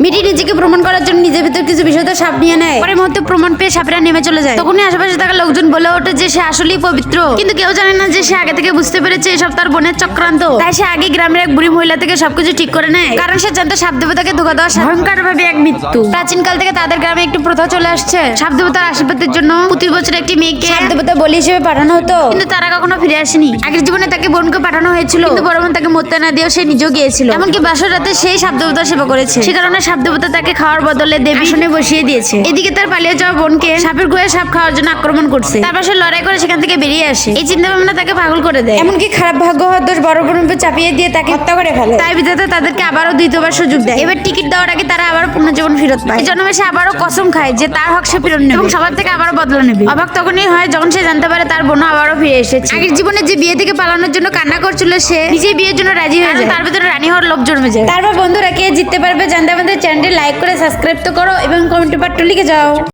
Birini প্রমাণ করার জন্য নিজের ভিতর কিছু বিষয়টা সাপ নিয়ে নেয়। পরে মুহূর্তে প্রমাণ পেয়ে সাপেরা নেমে চলে যায়। তখনই আশেপাশে থাকা লোকজন বলে ওঠে যে সে আসলেই পবিত্র। কিন্তু কেউ জানে না যে সে আগে থেকে বুঝতে পেরেছে এসব তার বোনের চক্রান্ত। তাই সে আগে গ্রামের এক বুড়ি মহিলা থেকে সবকিছু ঠিক করে নেয়। কারণ সে জানতো সাপ দেবতাকে ধোকা দেওয়া ভয়ঙ্কর ভাবে এক মৃত্যু। প্রাচীন কাল থেকে তাদের গ্রামে একটি প্রথা চলে আসছে। সাপ দেবতার আশীর্বাদের জন্য প্রতি বছর একটি মেয়েকে সাপ দেবতা বলি হিসেবে পাঠানো হতো। কিন্তু তারা কখনো ফিরে আসেনি। আগের জীবনে তাকে বোনকে পাঠানো হয়েছিল। কিন্তু বড় বোন তাকে মরতে না দিয়েও সে নিজেও গিয়েছিল। এমনকি বাসর রাতে সেই সাপ দেবতার সেবা করেছে। সে কারণে সাপ দেবতা তাকে খাওয়ার বদলে দেবী আসনে বসিয়ে দিয়েছে। এদিকে তার পালিয়ে যাওয়া বোনকে সাপের গুয়ে সাপ খাওয়ার জন্য আক্রমণ করছে। তারপর সে লড়াই করে সেখান থেকে বেরিয়ে আসে। এই চিন্তা ভাবনা তাকে পাগল করে দেয়। এমনকি খারাপ ভাগ্য হওয়ার দোষ বড় উপর চাপিয়ে দিয়ে তাকে হত্যা করে ফেলে। তাই বিধাতা তাদেরকে আবারও দ্বিতীয়বার সুযোগ দেয়। এবার টিকিট দেওয়ার আগে তারা আবারও পুনর্জীবন ফেরত পায়। এই জন্মে সে আবারও কসম খায় যে তার হক সে ফিরত নেবে। এবং সবার থেকে আবারও বদলা নেবে। অবাক তখনই হয় যখন সে জানতে পারে তার বোন আবারও ফিরে এসেছে। আগের জীবনে যে বিয়ে থেকে পালানোর জন্য কান্না করছিল সে নিজে বিয়ের জন্য রাজি হয়ে যায়। তার ভিতরে রানী হওয়ার লোভ জন্মে যায়। তারপর বন্ধুরা কে জিততে পারবে জানতে আমাদের চ্যানেলটি লাইক করে সাবস্ক্রাইব তো করো এবং কমেন্ট পার্টটা লিখে যাও।